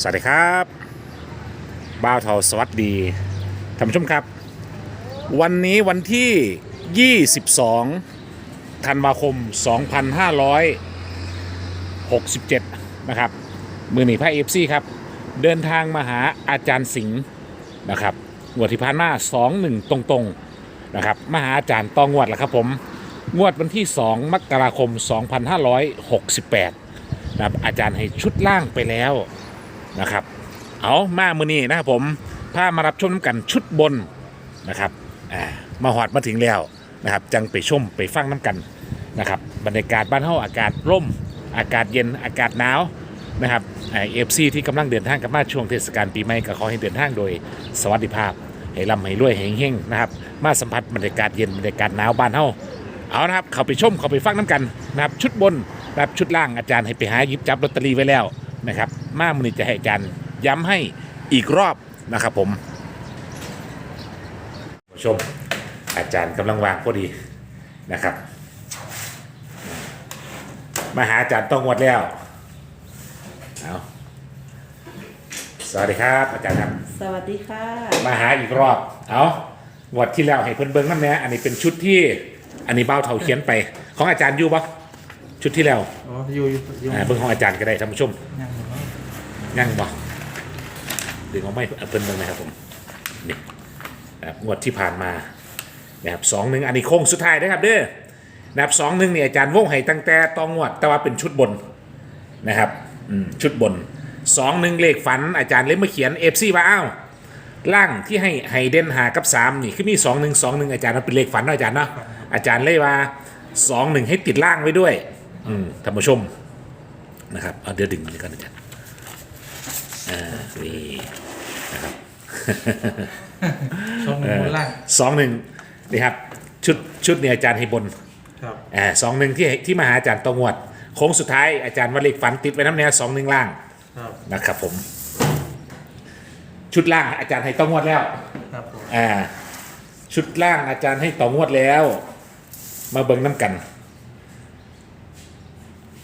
สวัสดีครับบ้าวเทาสวัสดีท่านผู้ชมครับ วันนี้วันที่ 22 ธันวาคม 2567 นะครับ มือหนีพระเอฟซีครับ เดินทางมาหาอาจารย์สิงห์นะครับงวดที่ผ่านมา 2-1 ตรงๆ นะครับมาหาอาจารย์ตองวดแล้วครับผม งวดวันที่ 2 มกราคม 2568นะครับอาจารย์ให้ชุดล่างไปแล้ว นะครับ เอามามือนี้นะครับผมพามารับชมน้ำกันชุดบนนะครับอ่ามาหอดมาถึงแล้วนะครับ จังไปชมไปฟังน้ำกันนะครับ บรรยากาศบ้านเฮาอากาศร่ม อากาศเย็นอากาศหนาวนะครับเอฟซีที่กำลังเดินทางกลับมาช่วงเทศกาลปีใหม่ก็ขอให้เดินทางโดยสวัสดิภาพให้ร่ำให้รวยให้เฮงนะครับ มาสัมผัสบรรยากาศเย็นบรรยากาศหนาวบ้านเฮาเอานะครับ เขาไปชมเขาไปฟังน้ำกันนะครับชุดบนแบบชุดล่างอาจารย์ให้ไปหาหยิบจับลอตเตอรี่ไว้แล้ว นะครับ มามือนี้จะให้อาจารย์ย้ำให้อีกรอบนะครับผมผู้ชมอาจารย์กำลังวางพอดีนะครับมาหาอาจารย์ต้องงวดแล้วเอาสวัสดีครับ อาจารย์ครับ สวัสดีค่ะ มาหาอีกรอบ เอางวดที่แล้วให้เพิ่นเบิ้งน้ำเนี้ยอันนี้เป็นชุดที่ อันนี้เบ้าเท่าเขียนไป ของอาจารย์อยู่ปะ ชุดที่แล้วอ๋ออยู่อยู่อยู่อ่าเบิ้งของอาจารย์ก็ได้ท่านผู้ชมยังอยู่เนอะยังบ่ดึงเอาไม่เอาเพิ่นเบิ่งนะครับผมนี่นะครับงวดที่ผ่านมานะครับสองหนึ่งอันนี้โค้งสุดท้ายนะครับเด้อนะครับสองหนึ่งเนี่ยอาจารย์วงให้ตั้งแต่ตองงวด แต่ว่าเป็นชุดบนนะครับอืมชุดบนสองหนึ่งเลขฝันอาจารย์เลยมาเขียนเอฟซีว่าอ้าวล่างที่ให้ให้เด่นหากับสามนี่คือมีสองหนึ่งสองหนึ่งอาจารย์มันเป็นเลขฝันเนาะอาจารย์เนาะอาจารย์เลยว่าสองหนึ่งให้ติดล่างไว้ด้วย อืมท่านผู้ชมนะครับเอาเดี๋ยวดึงมันก่อนอาจารย์นี่นะครับช่องหนึ่งบนล่างสองหนึ่งนี่ครับชุดชุดเนี่ยอาจารย์ให้บนครับอ่าสองหนึ่งที่ที่มาหาอาจารย์ตองวดโค้งสุดท้ายอาจารย์ว่าเลขฝันติดไว้น้ำเนี้ยสองหนึ่งล่างครับนะครับผม ชุดล่างอาจารย์ให้ตองวดแล้วครับผมอ่าชุดล่างอาจารย์ให้ตองวดแล้ว มาเบิ่งน้ำกัน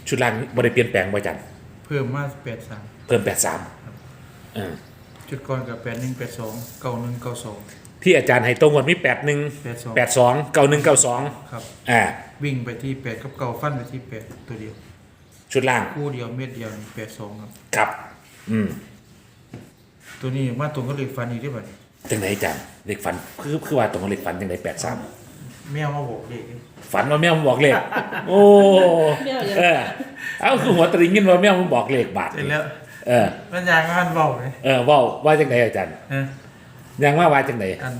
ชุดล่างบริเปลี่ยนแปลงบ่อาจารย์เพิ่มมาแปดสามเพิ่มแปดสามอ่าจุดก่อนกับแปดหนึ่งแปดสองเก้าหนึ่งเก้าสองที่อาจารย์ให้ตองวดมีแปดหนึ่งแปดสองแปดสองเก้าหนึ่งเก้าสองครับ อ่า วิ่งไปที่แปดกับเก้าฟันไปที่แปดตัวเดียว ชุดล่างคู่เดียวเม็ดเดียวแปดสองครับ ครับ อืม ตัวนี้มาตรงก็เลยฟันอีกได้ป่ะจังไหนจังเด็กฝันคือคือว่าตรงกับเด็กฝันจังไหนแปดสาม แมวมาบอกเด็กฝันว่าแม่มันบอกเลขโอ้แมวยังเออเอาคือหัวตริงินว่าแม่มันบอกเลขบาทเสร็จแล้วเออมันยางงานเบาเลยเออว่าว่าจังไหนอาจารย์ฮะยังว่าว่าจังไหนอัน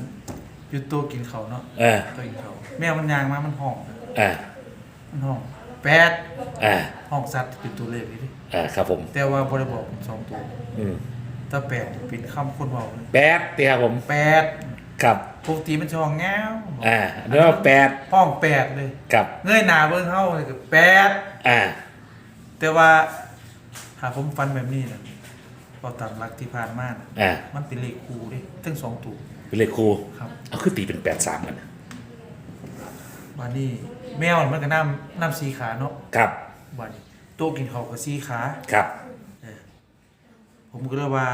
อยุตัวกินเขาวเนาะเออตัวกินเขาวแมวมันยางมามันห้อง เออมันห้องแปดเออห้องสัตว์เป็นตัวเลขเลยดิเออครับผมแต่ว่าบริบอกเป็นสองตัวอืมถ้าแปดเป็นคำคนเบาเลยแปดตีครับผมแปด ครับปกติมันจะห้องแง้วอ่าเนื้อแปดห้องแปดเลยกับเงยหน้าเบิ่งเฮาเลยก็แปดอ่าแต่ว่าหากผมฟันแบบนี้นะพอตามหลักที่ผ่านมาน่ะอ่ามันเป็นเลขคู่เด้ทั้งสองตัว เป็นเลขครูครับ เอาคือตีเป็นแปดสามกันนะวันนี้แมวมันก็น้ำน้ำสีขาเนาะครับวันนี้โต๊ะกินข้าวก็สีขาครับเออผมก็เลยว่า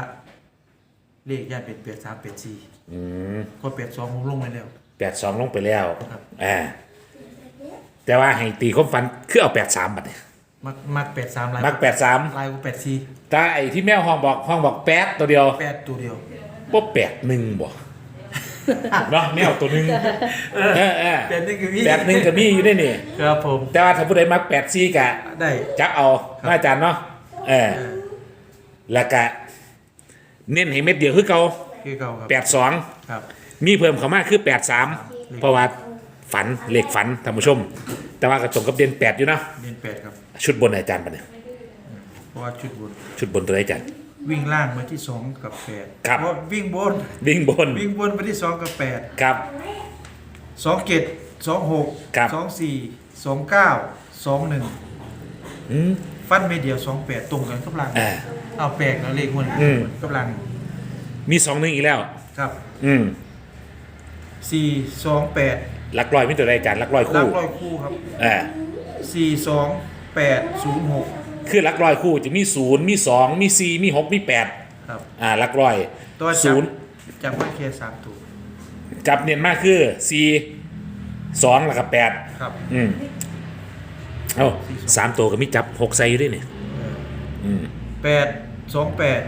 เลขย่านเป็นแปดสามแปดสี่ อืมพอแปดสองผมลงไปแล้ว แปดสองลงไปแล้วครับ อ่าแต่ว่าให้ตีความฝันคือเอาแปดสามบัดเนี่ยมักมักแปดสามลายมักแปดสามลายก็แปดสี่แต่ไอ้ที่แมวห้องบอกห้องบอกแปดตัวเดียวแปดตัวเดียวว่าแปดหนึ่งบ่เนาะแมวตัวหนึ่งเออเออแปดนี่คือพี่แปดหนึ่งก็มีอยู่ได้นี่ครับผม แต่ว่าถ้าผู้ใดมักแปดสี่กะได้จักเอาน่าอาจารย์เนาะเออเออแล้วก็เน้นให้เม็ดเดียวคือเก่า คือเก่าครับแปดสองครับ มีเพิ่มเข้ามาคือแปดสามเพราะว่าฝันเลขฝันท่านผู้ชม แต่ว่าก็ตรงกับเด่นแปดอยู่เนาะเรียนแปดครับ ชุดบนอาจารย์ปะเนี่ยเพราะว่าชุดบนชุดบนตัวไหนอาจารย์ วิ่งล่างมาที่สองกับแปดครับ เพราะวิ่งบนวิ่งบนวิ่งบนไปที่สองกับแปดครับ สองเจ็ดสองหกครับ สองสี่สองเก้าสองหนึ่งอืม ฟันไม่เดียวสองแปดตรงกันกับลังอ่า เอาแปลกแล้วเลขมันอืม กับลัง มีสองหนึ่งอีกแล้ว ครับอืมสี่สองแปดหลักลอยมีตัวใดอาจารย์หลักลอยลัคู่กร้อยคู่ครับอ่าสี่สองแปดศูนย์หกคือหลักร้อยคู่จะมีศูนย์มีสองมีสี่มีหกมีแปดครับ อ่าหลักร้อยตัวจัศูบนย์จับไว้แค่สามตัวจับเนียนมากคือสี่สองแล้วก็แปดครับอืมเอ้าสามตัวก็มีจับหกใส่อยู่ด้วยนี่อืมแปด สองแปด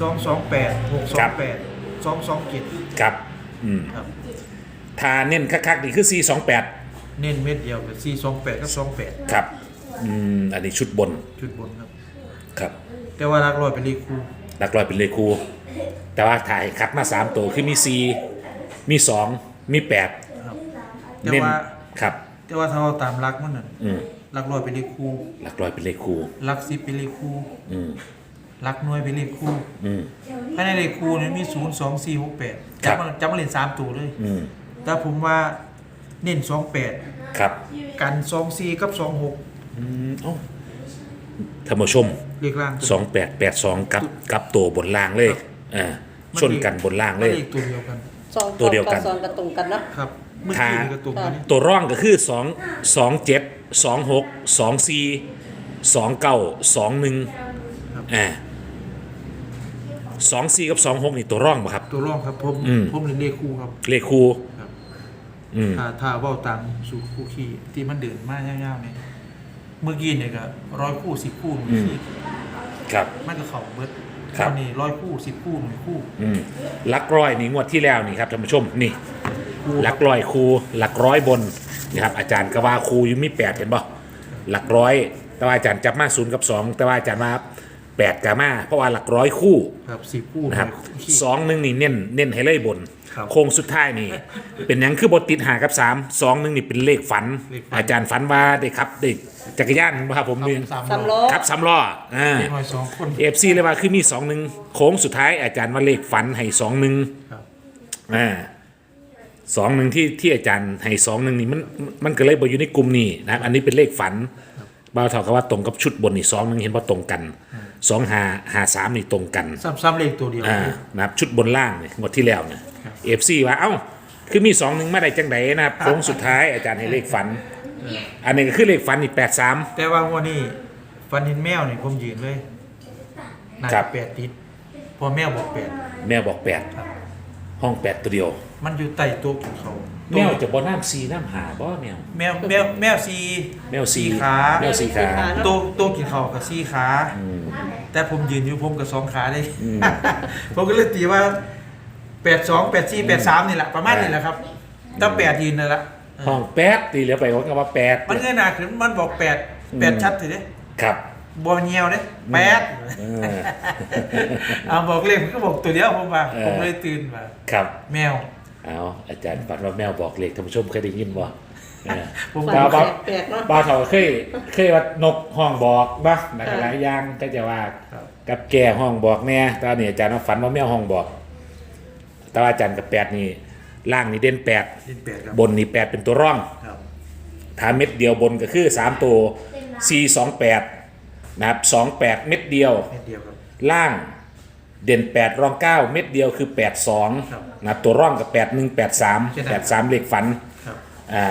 สองสองแปดหกสอครังบแปดสองสองเจ็ดครับ อืมครับทาเน้นคักๆนี่คือสี่สองแปดเน้นเม็ดเดียวกับสี่สองแปดกับสองแปดครับ อืม อันนี้ชุดบน จุดบนครับ ครับ แต่ว่ารักร้อยเป็นเลขคู่หลักร้อยเป็นเลขคูแต่ว่าถ่ายคัดมาสามตัวคือมีสี่มีสองมีแปดครับแต่เน้นว่าครับ แต่ว่าถ้าเราตามรักมันนั่นอืม รักร้อยเป็นเลขคู่หลักร้อยเป็นเลขคูรักสิบเป็นเลขคู่อืม รักหน่วยเป็นเลขคู่อืม ภายในเลขคู่เนี่ยมีศูนย์สองสี่หกแปดครัจับบ มาจับมาเล่นสามตัวเลย อืมแต่ผมว่าเน้นสองแปดครับกันสองสี่กับสองหกอืมเอ้าท่านผู้ชม เลขล่างสองแปดแปดสองกับกับตัวบนล่างเลยอ่าชนกันบนล่างเลย เลขตัวเดียวกันสองตัวเดียวกัน สองกระตรงกันเนาะ ครับเมื่อถ้ากี้นี่ก็ตรงกันนี่ตัวร่องก็คือสองสองเจ็ดสองหกสองสี่สองเก้าสองหนึ่งอ่า สองสี่กับสองหกนี่ตัวร่องป่ะครับ ตัวร่องครับผมอืม ผมเล่นเลขคู่ครับเลขคูครับอืมถ้าถ้าเว่าตามสูตรคู่ขี้ที่มันเดินมากยาวๆเนี่ยเมื่อกี้เนี่ยก็ร้อยคู่สิบคู่หน่วยขี้ครับ มันก็เข่าเบิดครับตอนนี้ร้อยคู่สิบคู่หน่วยคู่อืมหลักร้อยนี่งวดที่แล้วนี่ครับท่านผู้ชมนี่คู่หลักร้อยคูหลักร้อยบนนะครับอาจารย์ก็ว่าคูอยู่มีแปดเห็นป่ะหลักร้อย แต่ว่าอาจารย์จับมาศูนย์กับสองแต่ว่าอาจารย์มา แปดกับมาเพราะว่าหลักร้อยคู่ครับสิบคู่หนะครับน่วยขี้สองหนึ่งนี่เน้นเน้นให้เลยบน ครับโค้งสุดท้ายนี่ เป็นหยังคือบทติดหากับสามสองหนึ่งนี่เป็นเลขฝัน เลขฝัน อาจารย์ฝันว่าได้ขับได้จักรยานครับผมมีสามสามล้ล้ออขับสามล้ออ่าเด็กน้อยสองคน เอฟซีเลยว่าคือมีสองหนึ่งโค้งสุดท้ายอาจารย์ว่าเลขฝันให้สองหนึ่งครับ อ่าสองหนึ่งที่ที่อาจารย์ให้สองหนึ่งนี่มันมันก็เลยบอยู่ในกลุ่มนี้นะครับอันนี้เป็นเลขฝันบ่าวเท่ากับว่าตรงกับชุดบนนี่สองหนึ่งเห็นว่าตรงกัน สองหาหาสามนี่ตรงกันซ้ำๆเลขตัวเดียวอ่านะครับชุดบนล่างเนี่ยงวดที่แล้วเนี่ยเอฟซีว่าเอ้าคือมีสองหนึ่งมาได้จังไดนะครับโค้งสุดท้ายอาจารย์ให้เลขฝัน อันนี้ก็คือเลขฝันนี่แปดสามแต่ว่าวันนี้ฟันเห็นแมวนี่ผมยืนเลยน่าครัจะบแปดติดพอแมวบอกแปดแม่บอกแปดห้องแปดตัวเดียว มันอยู่ใต้โต๊ะกินเขาว แมวจะบ่น้ำซีน้ำหาบ่แมว แมวแมวแมวสีแมวสีขาแมวสีขาโต๊ะโต๊ะกินเขาวกับสีขาแต่ผมยืนอยู่ผมกับสองขาได้ผมก็เลยตีว่าแปดสองแปดสี่แปดสามนี่แหละประมาณนี้แหละครับถ้าแปดยืนนั่นละห้องแปดตีเหลือไปว่าว่าแปดมันเงยหน้าขึ้นมันบอกแปดแปดชัดสิเด้ครับบอเงียวเด้แปดเออ เอาบอกเลขมันก็บอกตัวเดียวผมว่าเออ ผมเลยตื่นมา ครับ แมว เอาอาจารย์ฝันว่าแมวบอกเลขท่านผู้ชมเคยได้ยินบ่เออผมฝับ้านบ้าแปลกๆเนาะบ้าเถาเคยเคยว่านกห้องบอกบ้านะครับหลายอย่างก็จะว่าครับ กับแก่ห้องบอกแน่แตอนนี้อาจารย์ว่าฝันว่าแมวห้องบอก แต่ว่าอาจารย์กับแปดนี่ล่างนี่เด่นแปดเล่นแปดครับบนนี่แปดเป็นตัวร่อง ครับถ้าเม็ดเดียวบนก็คือสามตัวสี่สองแปดนะครับสองแปดเม็ดเดียว เม็ดเดียวครับล่าง เด่นแปดรองเก้าเม็ดเดียวคือแปดสองครับนะครับตัวร่องกับแปดหนึ่งแปดสามใช่ไหมแปดสามเลขฝันครับ อ่า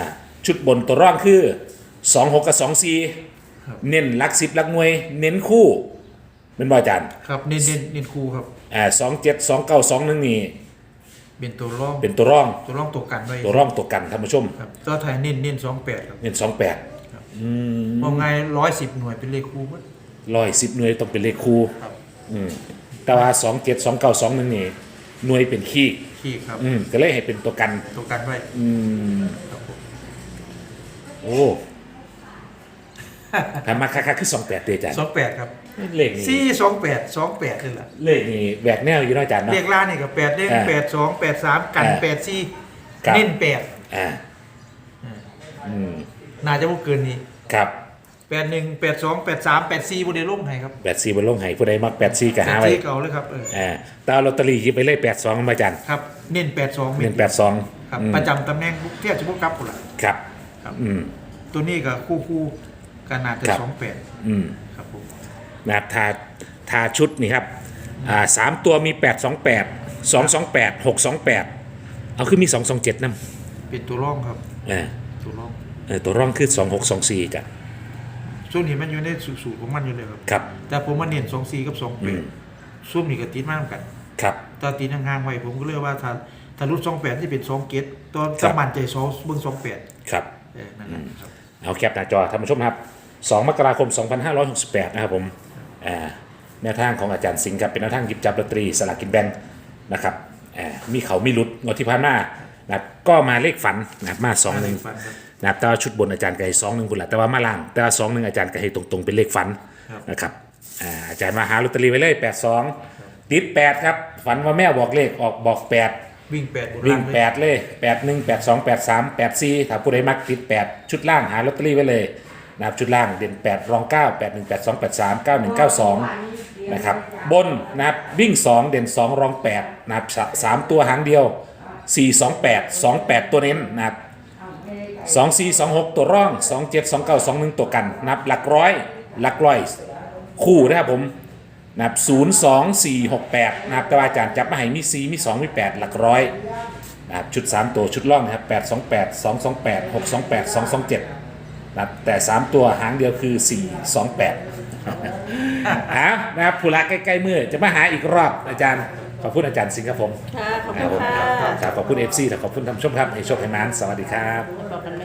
ชุดบนตัวร่องคือสองหกกับสองสี่ครับ เน้นหลักสิบหลักหน่วย เน้นคู่เป็นบ่อาจารย์ครับเน้นเน้นเน้นครูครับอ่าสองเจ็ดสองเก้าสองหนึ่งนี่เป็นตัวร่องเป็นตัวร่องตัวร่องตัวกันไว้ตัวร่องตัวกันท่านผู้ชมครับตัวไทยเน้นเน้นสองแปดครับเน้นสองแปดมองไงร้อยสิบหน่วยเป็นเลขครูมั้ยร้อยสิบหน่วยต้องเป็นเลขคู่ครับอืม แต่ว่าสองเจ็ดสองเก้าสองหนึ่งนี่หน่วยเป็นขี้ขี้ครับอืมก็เลยให้เป็นตัวกัน ตัวกันไว้อืมครับผมโอ้ทำมาคักๆคือสองแปดเตจานสองแปดครับเลขนี่สี่สองแปดสองแปดนี่แหละเลขนี่แบกแนวอยู่เนาะอาจารย์เนาะเลขล่างนี่กับแปดเลขอ่าแปดสองแปดสามกันอ่าแปดสี่ครับ เน้นแปดอ่าอืมน่าจะบ่เกินนี้ ครับ แปดหนึ่งแปดสองแปดสามแปดสี่บนเดลงให้ครับแปดสี่บนลงไห้ผู้ใดมักแปดสี่ก็แปหาดไว้สี่เก่าเลยครับเอออ่าแตเอาลอตเตอรี่หยิบไปเลยแปดสองมาอาจารย์ครับ เน้นแปดสองเงินแปดสองครับประจำตำแหน่งเทียบจะพวกกับคนละ ครับ ครับ อืม ตัวนี้กับคู่คู่กันน่าจะครับ สองแปดอืม ครับผมนะครับทาทาชุดนี่ครับ อ่าสามตัวมีแปดสองแปดสองสองแปดหกสองแปดเอาคือมีสองสองเจ็ดนั่นเป็นตัวร่องครับเออตัวร่องเออตัวร่องคือสองหกสองสี่จ้ะ ช่วงนี้มันอยู่ในสูตรของมันอยู่เลยครับ ครับ แต่ผมมาเน้นสองสี่กับสองอืแปมดซุ่มนี่ก็ติดมากกันครับตอนตีนห่างๆไว้ผมก็เลือกว่าถ้าถ้ารุดสองแปดที่เป็นสองเกตตอนครับสมันใจสองเบิ้งสองแปดครับ เออนั่นแหละครับ เอาแคปหน้าจอท่านผู้ชมครับ 2 มกราคม 2568 นะครับผมอ่าแนวทางของอาจารย์สิงห์ครับ เป็นแนวทางหยิบจับลอตเตอรี่สลากกินแบ่งนะครับอ่ามีเขามีหลุดงวดที่ผ่านมานะครับก็มาเลขฝันนะครับมาสองหนึ่งฟันครับ นะครับแต่ว่าชุดบนอาจารย์ไก่สองหนึ่งคุณละแต่ว่ามาล่าง แต่ว่าสองหนึ่งอาจารย์ไก่ตรงๆเป็นเลขฝันครับนะครับอ่าอาจารย์มาหาลอตเตอรี่ไว้เลยแปดสองติดแปดครับฝันว่าแม่บอกเลขออกบอกแปดวิ่งแปดบนวิ่ล่างงแปดเลยแปดหนึ่งแปดสองแปดสามแปดสี่ถ้าผู้ใดมักติดแปดชุดล่างหาลอตเตอรี่ไว้เลยนะครับชุดล่างเด่นแปดรองเก้าแปดหนึ่งแปดสองแปดสามเก้าหนึ่งเก้าสองนะครับบนนะครับวิ่งสองเด่นสองรองแปดนะครับสสามตัวหางเดียวสี่สองแปดสองแปดตัวเน้นนะครับ สองสี่สองหกตัวร่องสองเจ็ดสองเก้าสองหนึ่งตัวกันนับหลักร้อยหลักร้อย คู่นะครับผมนะครับศูนย์สองสี่หกแปดนะครับแต่ว่าอาจารย์จับมาให้มีสี่มีสองมีแปดหลักร้อยนะครับชุดสามตัวชุดล่องนะครับแปดสองแปดสองสองแปดหกสองแปดสองสองเจ็ดนะครับแต่สามตัวหางเดียวคือสี่สองแปดอะนะครับผู้รักใกล้ ๆ มือจะมาหาอีกรอบอาจารย์ ขอบคุณอาจารย์สิงห์ครับผมค่ะ ขอบครัคุบณผมค่ะ ครับขอบคุณเอฟซีขอบคุณท่านผู้ชมครับให้โชคให้นานสวัสดีครับบอกกันไหม